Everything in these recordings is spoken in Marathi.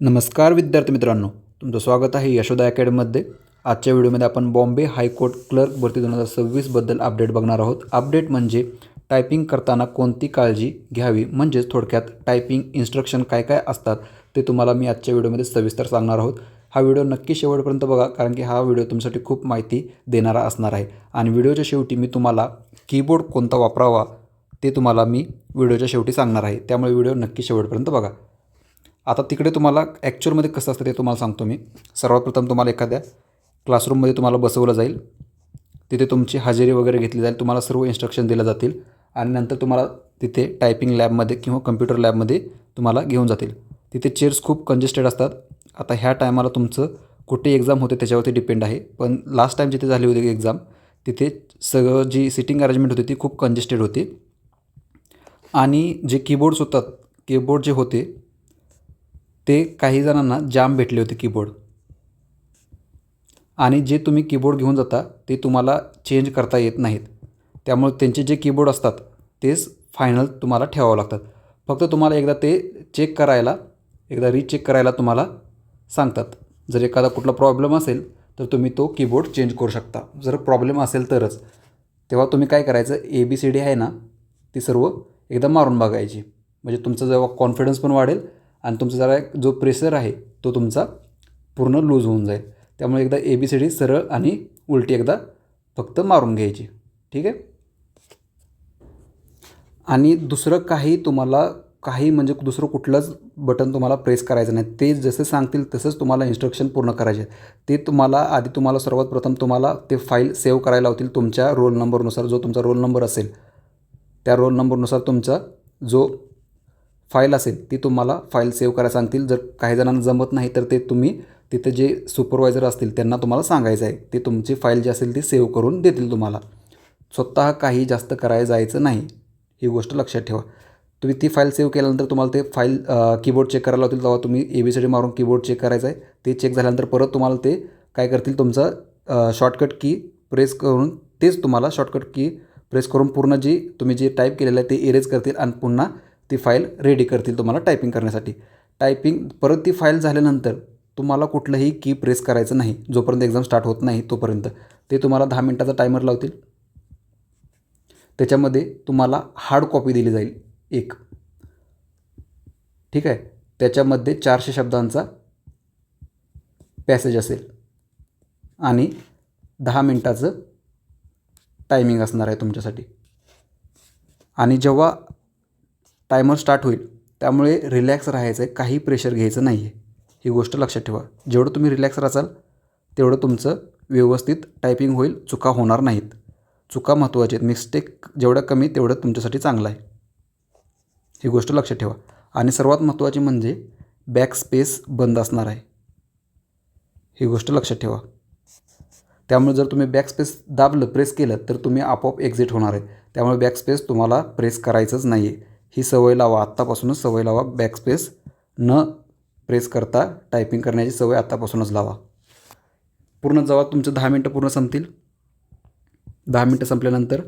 नमस्कार विद्यार्थी मित्रांनो तुमचं स्वागत आहे यशोदा अकॅडमीमध्ये. आजच्या व्हिडिओमध्ये आपण बॉम्बे हायकोर्ट क्लर्क भरती दोन हजार सव्वीसबद्दल अपडेट बघणार आहोत. अपडेट म्हणजे टायपिंग करताना कोणती काळजी घ्यावी म्हणजेच थोडक्यात टायपिंग इन्स्ट्रक्शन काय काय असतात ते तुम्हाला मी आजच्या व्हिडिओमध्ये सविस्तर सांगणार आहोत. हा व्हिडिओ नक्की शेवटपर्यंत बघा कारण की हा व्हिडिओ तुमच्यासाठी खूप माहिती देणारा असणार आहे. आणि व्हिडिओच्या शेवटी मी तुम्हाला कीबोर्ड कोणता वापरावा ते तुम्हाला मी व्हिडिओच्या शेवटी सांगणार आहे. त्यामुळे व्हिडिओ नक्की शेवटपर्यंत बघा. आता तिकडे तुम्हाला ॲक्च्युअलमध्ये कसं असतं ते तुम्हाला सांगतो मी. सर्वात प्रथम तुम्हाला एखाद्या क्लासरूममध्ये तुम्हाला बसवलं जाईल. तिथे तुमची हजेरी वगैरे घेतली जाईल. तुम्हाला सर्व इन्स्ट्रक्शन दिल्या जातील. आणि नंतर तुम्हाला तिथे टायपिंग लॅबमध्ये किंवा कम्प्युटर लॅबमध्ये तुम्हाला घेऊन जातील. तिथे चेअर्स खूप कंजेस्टेड असतात. आता ह्या टायमाला तुमचं कुठे एक्झाम होते त्याच्यावरती डिपेंड आहे. पण लास्ट टाईम जिथे झाली होती एक्झाम तिथे सगळं जी सिटिंग अरेंजमेंट होती ती खूप कंजेस्टेड होती. आणि जे कीबोर्ड्स होतात कीबोर्ड जे होते ते काही जणांना जाम भेटले होते कीबोर्ड आणि जे तुम्ही कीबोर्ड घेऊन जाता ते तुम्हाला चेंज करता येत नाहीत. त्यामुळे त्यांचे जे कीबोर्ड असतात तेच फायनल तुम्हाला ठेवावं लागतात. फक्त तुम्हाला एकदा ते चेक करायला एकदा रीचेक करायला तुम्हाला सांगतात. जर एखादा कुठला प्रॉब्लेम असेल तर तुम्ही तो कीबोर्ड चेंज करू शकता. जर प्रॉब्लेम असेल तरच. तेव्हा तुम्ही काय करायचं ए बी सी डी आहे ना ती सर्व एकदा मारून बघायची. म्हणजे तुमचा जेव्हा कॉन्फिडन्स पण वाढेल आणि तुमचा जरा एक जो प्रेशर आहे तो तुमचा पूर्ण लूज होऊन जाईल. त्यामुळे एकदा ए बी सी डी सरळ आणि उलटी एकदा फक्त मारून घ्यायची. ठीक आहे? आणि दुसरं काही तुम्हाला काही म्हणजे दुसरं कुठलंच बटन तुम्हाला प्रेस करायचं नाही. ते जसे सांगतील तसंच तुम्हाला इन्स्ट्रक्शन पूर्ण करायचे. ते तुम्हाला आधी तुम्हाला सर्वात प्रथम तुम्हाला ते फाईल सेव्ह करायला होतील तुमच्या रोल नंबरनुसार जो तुमचा रोल नंबर असेल त्या रोल नंबरनुसार तुमचा जो फाईल असेल ती तुम्हाला फाईल सेव्ह करायला सांगतील. जर काही जणांना जमत नाही तर ते तुम्ही तिथे जे सुपरवायझर असतील त्यांना तुम्हाला सांगायचं आहे. ते तुमची फाईल जी असेल ती सेव्ह करून देतील तुम्हाला. स्वतः काही जास्त करायला जायचं नाही. ही गोष्ट लक्षात ठेवा. तुम्ही ती फाईल सेव्ह केल्यानंतर तुम्हाला ते फाईल कीबोर्ड चेक करायला होतील तेव्हा तुम्ही ए बी सी डी मारून कीबोर्ड चेक करायचं आहे. ते चेक झाल्यानंतर परत तुम्हाला ते काय करतील तुमचा शॉर्टकट की प्रेस करून तेच तुम्हाला शॉर्टकट की प्रेस करून पूर्ण जी तुम्ही जे टाईप केलेलं आहे ते इरेज करतील आणि पुन्हा ती फाईल रेडी करतील तुम्हाला टायपिंग करण्यासाठी. टायपिंग परत ती फाईल झाल्यानंतर तुम्हाला कुठलंही की प्रेस करायचं नाही. जोपर्यंत एक्झाम स्टार्ट होत नाही तोपर्यंत. ते तुम्हाला दहा मिनटाचा टायमर लावतील. त्याच्यामध्ये तुम्हाला हार्ड कॉपी दिली जाईल एक. ठीक आहे? त्याच्यामध्ये चारशे शब्दांचा पॅसेज असेल. आणि दहा मिनटाचं टायमिंग असणार आहे तुमच्यासाठी. आणि जेव्हा टायमर स्टार्ट होईल. त्यामुळे रिलॅक्स राहायचं आहे काही प्रेशर घ्यायचं नाही आहे. ही गोष्ट लक्षात ठेवा. जेवढं तुम्ही रिलॅक्स राहाल तेवढं तुमचं व्यवस्थित टायपिंग होईल चुका होणार नाहीत. चुका महत्त्वाच्या आहेत. मिस्टेक जेवढं कमी तेवढं तुमच्यासाठी चांगलं आहे. ही गोष्ट लक्षात ठेवा. आणि सर्वात महत्त्वाची म्हणजे बॅक स्पेस बंद असणार आहे. ही गोष्ट लक्षात ठेवा. त्यामुळे जर तुम्ही बॅक स्पेस दाबलं प्रेस केलं तर तुम्ही आपोआप एक्झिट होणार आहे. त्यामुळे बॅक स्पेस तुम्हाला प्रेस करायचंच नाही आहे ही सवय लावा. आत्तापासूनच सवय लावा. बॅकस्पेस न प्रेस करता टायपिंग करण्याची सवय आत्तापासूनच लावा. पूर्ण जेव्हा तुमचं दहा मिनटं पूर्ण संपतील. दहा मिनटं संपल्यानंतर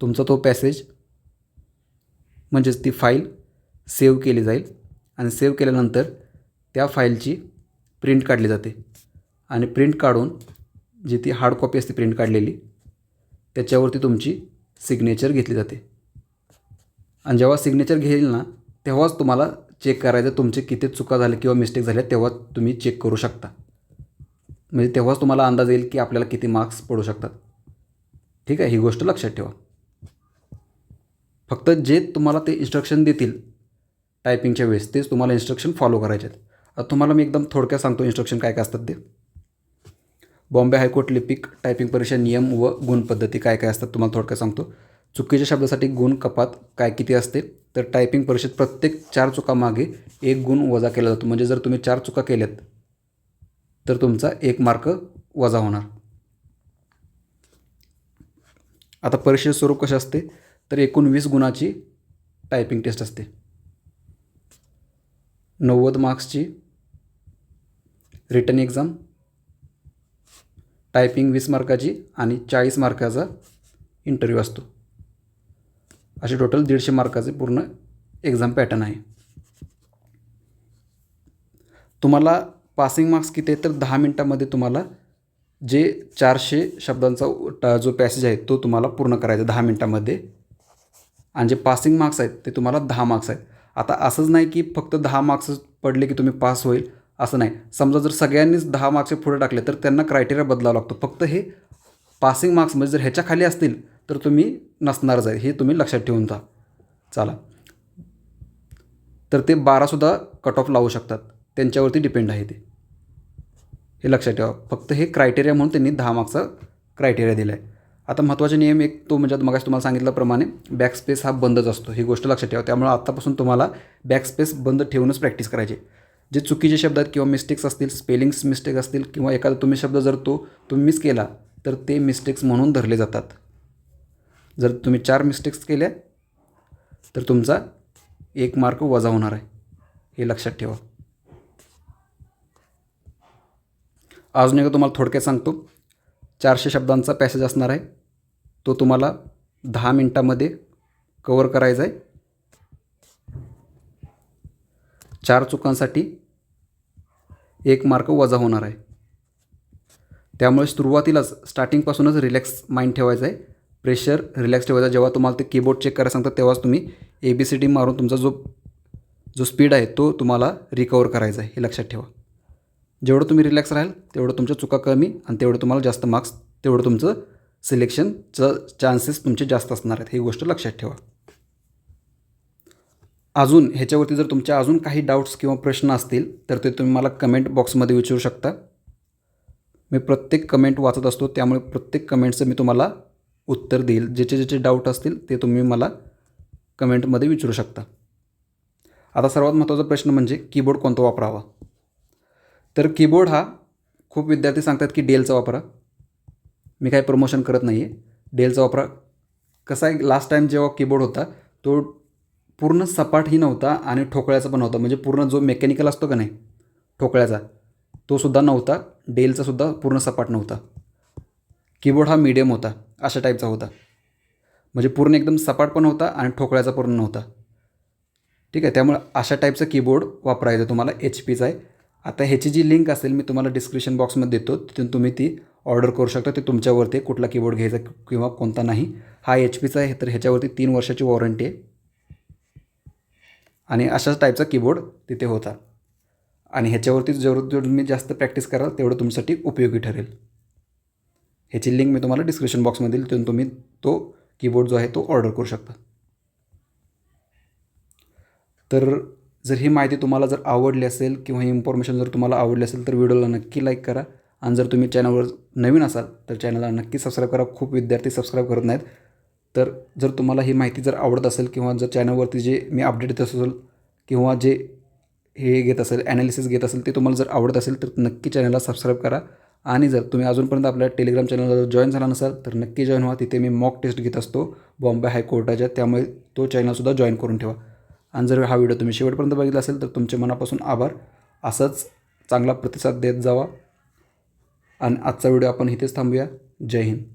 तुमचा तो पॅसेज म्हणजेच ती फाईल सेव्ह केली जाईल. आणि सेव्ह केल्यानंतर त्या फाईलची प्रिंट काढली जाते. आणि प्रिंट काढून जी ती हार्ड कॉपी असते प्रिंट काढलेली त्याच्यावरती तुमची सिग्नेचर घेतली जाते. आणि जेव्हा सिग्नेचर घेईल ना तेव्हाच तुम्हाला चेक करायचं तुमचे किती चुका झाल्या किंवा मिस्टेक झाल्या तेव्हा तुम्ही चेक करू शकता. म्हणजे तेव्हाच तुम्हाला अंदाज येईल की आपल्याला किती मार्क्स पडू शकतात. ठीक आहे? ही गोष्ट लक्षात ठेवा. फक्त जे तुम्हाला ते इन्स्ट्रक्शन देतील टायपिंगच्या वेळेस तेच तुम्हाला इन्स्ट्रक्शन फॉलो करायचे आहेत. तुम्हाला मी एकदम थोडक्यात सांगतो इन्स्ट्रक्शन काय काय असतात ते. बॉम्बे हायकोर्ट लिपिक टायपिंग परीक्षा नियम व गुणपद्धती काय काय असतात तुम्हाला थोडक्यात सांगतो. चुकीच्या शब्दासाठी गुण कपात काय किती असते तर टायपिंग परीक्षेत प्रत्येक चार चुकामागे एक गुण वजा केला जातो. म्हणजे जर तुम्ही चार चुका केल्यात तर तुमचा एक मार्क वजा होणार. आता परीक्षेचे स्वरूप कसे असते तर एकूण वीस गुणाची टायपिंग टेस्ट असते. नव्वद मार्क्सची रिटर्न एक्झाम टायपिंग वीस मार्काची आणि चाळीस मार्काचा इंटरव्ह्यू असतो. असे टोटल दीडशे मार्काचे पूर्ण एक्झाम पॅटर्न आहे. तुम्हाला पासिंग मार्क्स किती आहेत तर दहा मिनटामध्ये तुम्हाला जे चारशे शब्दांचा जो पॅसेज आहे तो तुम्हाला पूर्ण करायचा दहा मिनटामध्ये. आणि जे पासिंग मार्क्स आहेत ते तुम्हाला दहा मार्क्स आहेत. आता असंच नाही की फक्त दहा मार्क्स पडले की तुम्ही पास होईल असं नाही. समजा जर सगळ्यांनीच दहा मार्क्स पुढे टाकले तर त्यांना क्रायटेरिया बदलावा लागतो. फक्त हे पासिंग मार्क्स म्हणजे जर ह्याच्या खाली असतील तर तुम्ही नसणारच आहे हे तुम्ही लक्षात ठेवून जा. चला. तर ते बारासुद्धा कट ऑफ लावू शकतात. त्यांच्यावरती डिपेंड आहे ते. हे लक्षात ठेवा. फक्त हे क्रायटेरिया म्हणून त्यांनी दहा मार्क्सचा क्रायटेरिया दिला आहे आता महत्त्वाचे नियम एक तो म्हणजे मग तुम्हाला सांगितल्याप्रमाणे बॅकस्पेस हा बंदच असतो. ही गोष्ट लक्षात ठेवा. त्यामुळे आत्तापासून तुम्हाला बॅकस्पेस बंद ठेवूनच प्रॅक्टिस करायची. जे चुकीचे शब्द आहेत किंवा मिस्टेक्स असतील स्पेलिंग्स मिस्टेक असतील किंवा एखादा तुम्ही शब्द जर तो तुम्ही मिस केला तर ते मिस्टेक्स म्हणून धरले जातात. जर तुम्ही चार मिस्टेक्स केल्या तर तुमचा एक मार्क वजा होणार आहे. हे लक्षात ठेवा. अजून एकदा तुम्हाला थोडक्यात सांगतो. चारशे शब्दांचा पॅसेज असणार आहे. तो तुम्हाला दहा मिनटामध्ये कवर करायचा आहे. चार चुकांसाठी एक मार्क वजा होणार आहे. त्यामुळे सुरुवातीलाच स्टार्टिंगपासूनच रिलॅक्स माइंड ठेवायचं आहे. प्रेशर रिलॅक्स ठेवायचा. जेव्हा तुम्हाला ते कीबोर्ड चेक करायला सांगतात तेव्हाच तुम्ही ए बी सी डी मारून तुमचा जो जो स्पीड आहे तो तुम्हाला रिकवर करायचा आहे. हे लक्षात ठेवा. जेवढं तुम्ही रिलॅक्स राहाल तेवढं तुमच्या चुका कमी आणि तेवढं तुम्हाला जास्त मार्क्स तेवढं तुमचं सिलेक्शनचं चान्सेस तुमचे जास्त असणार आहेत. ही गोष्ट लक्षात ठेवा. अजून ह्याच्यावरती जर तुमच्या अजून काही डाऊट्स किंवा प्रश्न असतील तर ते तुम्ही मला कमेंट बॉक्समध्ये विचारू शकता. मी प्रत्येक कमेंट वाचत असतो त्यामुळे प्रत्येक कमेंटचं मी तुम्हाला उत्तर देईल. ज्याचे ज्याचे डाऊट असतील ते तुम्ही मला कमेंटमध्ये विचारू शकता. आता सर्वात महत्त्वाचा प्रश्न म्हणजे कीबोर्ड कोणता वापरावा? तर कीबोर्ड हा खूप विद्यार्थी सांगतात की डेलचा वापरा. मी काही प्रमोशन करत नाही आहे डेलचा वापरा. कसा आहे लास्ट टाईम जेव्हा कीबोर्ड होता तो पूर्ण सपाटही नव्हता आणि ठोकळ्याचा पण होता म्हणजे पूर्ण जो मेकॅनिकल असतो का नाही ठोकळ्याचा तो सुद्धा नव्हता. डेलचा सुद्धा पूर्ण सपाट नव्हता. कीबोर्ड हा मीडियम होता. अशा टाईपचा होता. म्हणजे पूर्ण एकदम सपाट पण होता आणि ठोकळ्याचा पूर्ण नव्हता. ठीक आहे त्यामुळे अशा टाईपचा कीबोर्ड वापरायचा तुम्हाला एच पीचा आहे. आता ह्याची जी लिंक असेल मी तुम्हाला डिस्क्रिप्शन बॉक्समध्ये देतो. तिथून तुम्ही ती ऑर्डर करू शकता. ते तुमच्यावरती कुठला कीबोर्ड घ्यायचा किंवा कोणता नाही. हा एच पीचा आहे. तर ह्याच्यावरती तीन वर्षाची वॉरंटी आहे. आणि अशाच टाईपचा कीबोर्ड तिथे होता. आणि ह्याच्यावरती जेवढं जेवढं तुम्ही जास्त प्रॅक्टिस कराल तेवढं तुमच्यासाठी उपयोगी ठरेल. ह्याची लिंक मी तुम्हाला डिस्क्रिप्शन बॉक्समध्ये देईल तिथून तुम्ही तो कीबोर्ड जो आहे तो ऑर्डर करू शकता. तर जर ही माहिती तुम्हाला जर आवडली असेल किंवा ही इन्फॉर्मेशन जर तुम्हाला आवडली असेल तर व्हिडिओला नक्की लाईक करा. आणि जर तुम्ही चॅनलवर नवीन असाल तर चॅनलला नक्की सबस्क्राईब करा. खूप विद्यार्थी सबस्क्राईब करत नाहीत. तर जर तुम्हाला ही माहिती जर आवडत असेल किंवा जर चॅनलवरती जे मी अपडेट देत असेल किंवा जे हे घेत असेल ॲनालिसिस घेत असेल ते तुम्हाला जर आवडत असेल तर नक्की चॅनलला सबस्क्राईब करा. आणि जर तुम्ही अजूनपर्यंत आपल्या टेलिग्राम चॅनलला जर जॉईन झाला नसाल तर नक्की जॉईन व्हा. तिथे मी मॉक टेस्ट घेत असतो बॉम्बे हायकोर्टाच्या. त्यामुळे तो चॅनलसुद्धा जॉईन करून ठेवा. आणि जर हा व्हिडिओ तुम्ही शेवटपर्यंत बघितला असेल तर तुमच्या मनापासून आभार. असंच चांगला प्रतिसाद देत जावा. आणि आजचा व्हिडिओ आपण इथेच थांबूया. जय हिंद.